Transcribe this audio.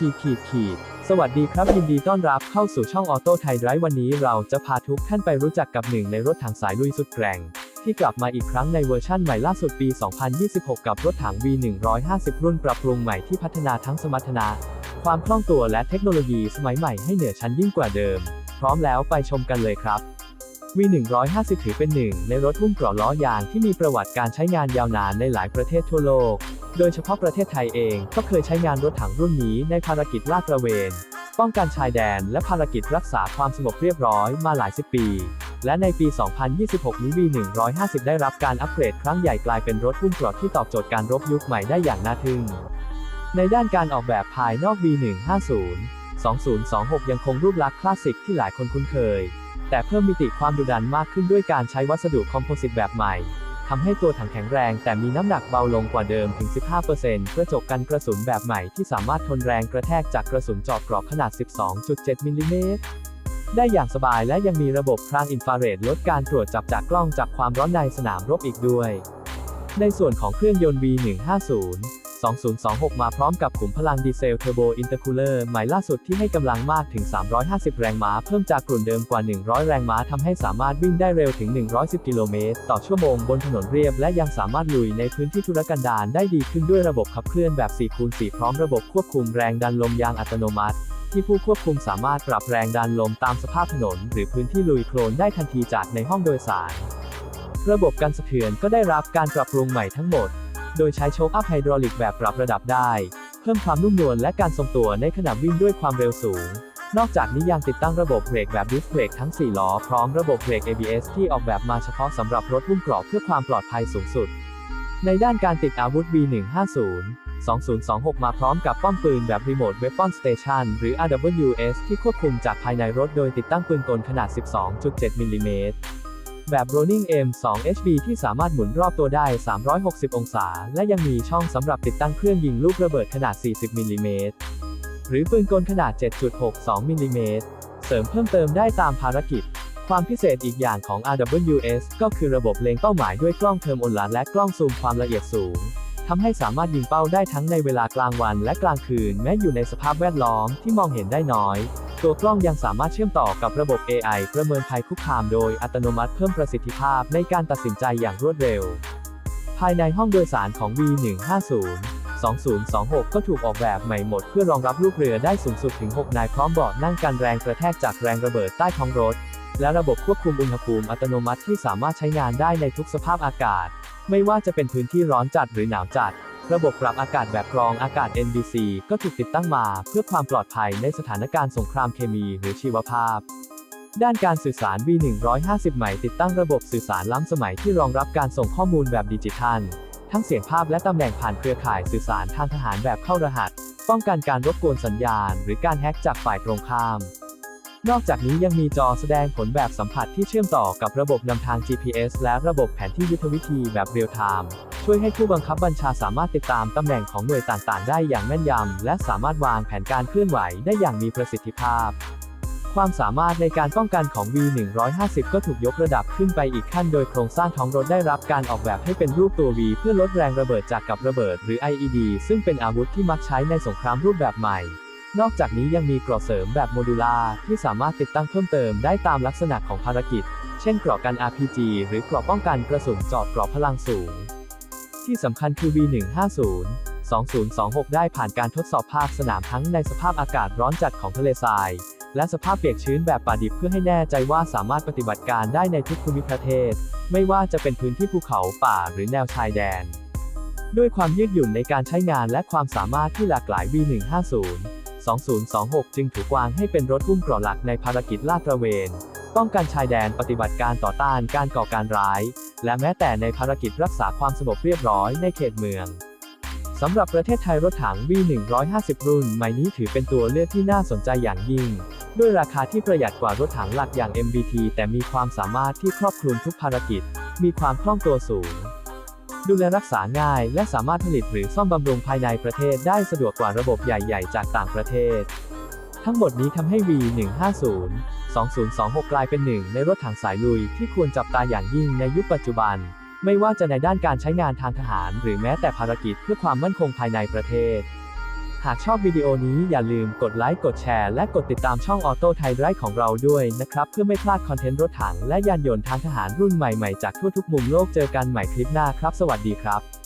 ขีดขีดขีดสวัสดีครับ ยินดีต้อนรับเข้าสู่ช่องออโต้ไทยไรฟ์วันนี้เราจะพาทุกท่านไปรู้จักกับหนึ่งในรถถังสายลุยสุดแกร่ง ที่กลับมาอีกครั้งในเวอร์ชั่นใหม่ล่าสุดปี 2026 กับรถถัง V150 รุ่นปรับปรุงใหม่ที่พัฒนาทั้งสมรรถนะ ความคล่องตัวและเทคโนโลยีสมัยใหม่ให้เหนือชั้นยิ่งกว่าเดิม พร้อมแล้วไปชมกันเลยครับ V150 ถือเป็นหนึ่งในรถหุ้มเกราะล้อยางที่มีประวัติการใช้งานยาวนานในหลายประเทศทั่วโลก โดยเฉพาะประเทศไทยเองก็เคยใช้งานรถถังรุ่นนี้ในภารกิจลาดตระเวน ป้องกันชายแดนและภารกิจรักษาความสงบเรียบร้อยมาหลายสิบปี และในปี 2026 นี้ V150 ได้รับการอัปเกรดครั้งใหญ่กลายเป็นรถหุ้มเกราะที่ตอบโจทย์การรบยุคใหม่ได้อย่างน่าทึ่ง ในด้านการออกแบบภายนอก V150 2026 ยังคงรูปลักษณ์คลาสสิกที่หลายคนคุ้นเคย แต่เพิ่มมิติความดุดันมากขึ้นด้วยการใช้วัสดุคอมโพสิตแบบใหม่ ทำให้ตัวถังแข็งแรงแต่มีน้ำหนักเบาลงกว่าเดิมถึง 15%กระจกกันกระสุนแบบใหม่ที่สามารถทนแรงกระแทกจากกระสุนเจาะกรอบขนาด 12.7 มิลลิเมตรได้อย่างสบายและยังมีระบบพรางอินฟราเรดลดการตรวจจับจากกล้องจับความร้อนในสนามรบอีกด้วย ในส่วนของเครื่องยนต์ V150 2026 มาพร้อมกับขุมพลังดีเซลเทอร์โบอินเตอร์คูลเลอร์ใหม่ล่าสุดที่ให้กำลังมากถึง 350 แรงม้า เพิ่มจากกลุ่นเดิมกว่า 100 แรงม้าทำให้สามารถวิ่งได้เร็วถึง 110 กิโลเมตร ต่อชั่วโมงบนถนนเรียบ และยังสามารถลุยในพื้นที่ธุรกันดารได้ดีขึ้นด้วยระบบขับเคลื่อนแบบ 4 คูณ 4 พร้อมระบบควบคุมแรงดันลมยางอัตโนมัติที่ผู้ควบคุมสามารถปรับแรงดันลมตามสภาพถนน หรือพื้นที่ลุยโคลนได้ทันทีจากในห้องโดยสาร ระบบการสะเทือนก็ได้รับการปรับปรุงใหม่ทั้งหมด โดยใช้โชคอัพไฮดรอลิกแบบปรับระดับได้ เพิ่มความนุ่มนวลและการทรงตัวในขณะวิ่งด้วยความเร็วสูง นอกจากนี้ยังติดตั้งระบบเบรกแบบดิสเบรกทั้ง 4 ล้อ พร้อมระบบเบรก ABS ที่ออกแบบมาเฉพาะสำหรับรถหุ้มเกราะเพื่อความปลอดภัยสูงสุด ในด้านการติดอาวุธ B150 2026 มาพร้อมกับป้อมปืนแบบ Remote Weapon Station หรือ RWS ที่ควบคุมจากภายในรถโดยติดตั้งปืนกลขนาด 12.7 มิลลิเมตร แบบ Rolling M2 HB ที่สามารถหมุนรอบตัวได้ 360 องศา และยังมีช่องสำหรับติดตั้งเครื่องยิงลูกระเบิดขนาด 40 มิลลิเมตร หรือปืนกลขนาด 7.62 มิลลิเมตร เสริมเพิ่มเติมได้ตามภารกิจ ความพิเศษอีกอย่างของ RWS ก็คือระบบเล็งเป้าหมายด้วยกล้องเทอร์โมลาและกล้องซูมความละเอียดสูงทำให้สามารถยิงเป้าได้ทั้งในเวลากลางวันและกลางคืน แม้อยู่ในสภาพแวดล้อมที่มองเห็นได้น้อย ตัวกล้องยังสามารถเชื่อมต่อกับระบบ AI ประเมินภัยคุกคามโดยอัตโนมัติเพิ่มประสิทธิภาพในการตัดสินใจอย่างรวดเร็ว ภายในห้องโดยสารของ V150 2026 ก็ถูกออกแบบใหม่หมดเพื่อรองรับลูกเรือได้สูงสุดถึง 6 นายพร้อมเบาะนั่งกันแรงกระแทกจากแรงระเบิดใต้ท้องรถ และระบบควบคุมอุณหภูมิอัตโนมัติที่สามารถใช้งานได้ในทุกสภาพอากาศ ไม่ว่าจะเป็นพื้นที่ร้อนจัดหรือหนาวจัด ระบบปรับอากาศแบบกรองอากาศ NBC ก็ถูกติดตั้งมาเพื่อความปลอดภัยในสถานการณ์สงครามเคมีหรือชีวภาพ ด้านการสื่อสาร V150 ใหม่ติดตั้งระบบสื่อสารล้ำสมัยที่รองรับการส่งข้อมูลแบบดิจิทัล ทั้งเสียงภาพและตำแหน่งผ่านเครือข่ายสื่อสารทางทหารแบบเข้ารหัส ป้องกันการรบกวนสัญญาณ หรือการแฮ็กจากฝ่ายตรงข้ามนอกจากนี้ยังมีจอแสดงผลแบบสัมผัสที่เชื่อมต่อกับระบบนำทาง GPS และระบบแผนที่ยุทธวิธีแบบเรียลไทม์ ช่วยให้ผู้บังคับบัญชาสามารถติดตามตำแหน่งของหน่วยต่างๆ ได้อย่างแม่นยำ และสามารถวางแผนการเคลื่อนไหวได้อย่างมีประสิทธิภาพ ความสามารถในการป้องกันของ V150 ก็ถูกยกระดับขึ้นไปอีกขั้นโดยโครงสร้างท้องรถได้รับการออกแบบให้เป็นรูปตัว V เพื่อลดแรงระเบิดจากกับระเบิดหรือ IED ซึ่งเป็นอาวุธที่มักใช้ในสงครามรูปแบบใหม่ นอกจากนี้ยังมีเกราะเสริมแบบโมดูลาร์ที่สามารถติดตั้งเพิ่มเติมได้ตามลักษณะของภารกิจ เช่นเกราะกัน RPG หรือเกราะป้องกันกระสุนจาะเกราะพลังสูง ที่สำคัญคือ V150 2026 ได้ผ่านการทดสอบภาคสนามทั้งในสภาพอากาศร้อนจัดของทะเลทราย และสภาพเปียกชื้นแบบป่าดิบเพื่อให้แน่ใจว่าสามารถปฏิบัติการได้ในทุกภูมิประเทศ ไม่ว่าจะเป็นพื้นที่ภูเขาป่าหรือแนวชายแดน ด้วยความยืดหยุ่นในการใช้งานและความสามารถที่หลากหลาย V150 2026 จึงถูกวางให้เป็นรถหุ้มเกราะหลักในภารกิจลาดตระเวน ป้องกันชายแดนปฏิบัติการต่อต้านการก่อการร้าย และแม้แต่ในภารกิจรักษาความสงบเรียบร้อยในเขตเมืองสำหรับประเทศไทยรถถัง V150 รุ่นใหม่นี้ถือเป็นตัวเลือกที่น่าสนใจอย่างยิ่ง ด้วยราคาที่ประหยัดกว่ารถถังหลักอย่าง MBT แต่มีความสามารถที่ครอบคลุมทุกภารกิจ มีความคล่องตัวสูง ดูแลรักษาง่ายและสามารถผลิตหรือซ่อมบำรุงภายในประเทศได้สะดวกกว่าระบบใหญ่ ๆ จากต่างประเทศ ทั้งหมดนี้ทำให้ V150 2026 กลายเป็นหนึ่งในรถถังสายลุยที่ควรจับตาอย่างยิ่งในยุคปัจจุบัน ไม่ว่าจะในด้านการใช้งานทางทหาร หรือแม้แต่ภารกิจเพื่อความมั่นคงภายในประเทศ หากชอบวิดีโอนี้อย่าลืมกดไลค์กดแชร์และกดติดตามช่องออโต้ไทยไร้ของเราด้วยนะครับ เพื่อไม่พลาดคอนเทนต์รถถังและยานยนต์ทางทหารรุ่นใหม่ๆจากทั่วทุกมุมโลกเจอกันใหม่คลิปหน้าครับ สวัสดีครับ